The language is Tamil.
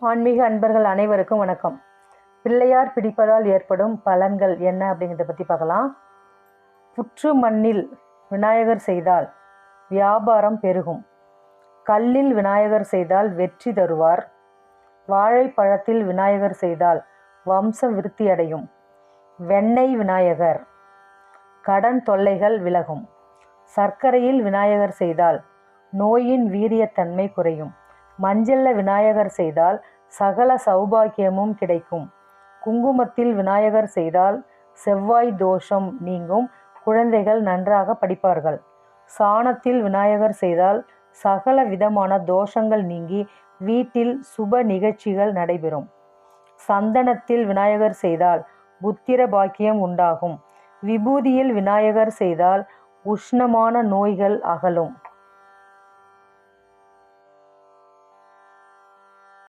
ஆன்மீக அன்பர்கள் அனைவருக்கும் வணக்கம். பிள்ளையார் பிடிப்பதால் ஏற்படும் பலன்கள் என்ன அப்படிங்கிறத பற்றி பார்க்கலாம். புற்று மண்ணில் விநாயகர் செய்தால் வியாபாரம் பெருகும். கல்லில் விநாயகர் செய்தால் வெற்றி தருவார். வாழைப்பழத்தில் விநாயகர் செய்தால் வம்ச விருத்தி அடையும். வெண்ணெய் விநாயகர். கடன் தொல்லைகள் விலகும். சர்க்கரையில் விநாயகர் செய்தால் நோயின் வீரியத்தன்மை குறையும். மஞ்சள்ல விநாயகர் செய்தால் சகல சௌபாக்கியமும் கிடைக்கும். குங்குமத்தில் விநாயகர் செய்தால் செவ்வாய் தோஷம் நீங்கும். குழந்தைகள் நன்றாக படிப்பார்கள். சாணத்தில் விநாயகர் செய்தால் சகல விதமான தோஷங்கள் நீங்கி வீட்டில் சுப நிகழ்ச்சிகள் நடைபெறும். சந்தனத்தில் விநாயகர் செய்தால் புத்திர பாக்கியம் உண்டாகும். விபூதியில் விநாயகர் செய்தால் உஷ்ணமான நோய்கள் அகலும்.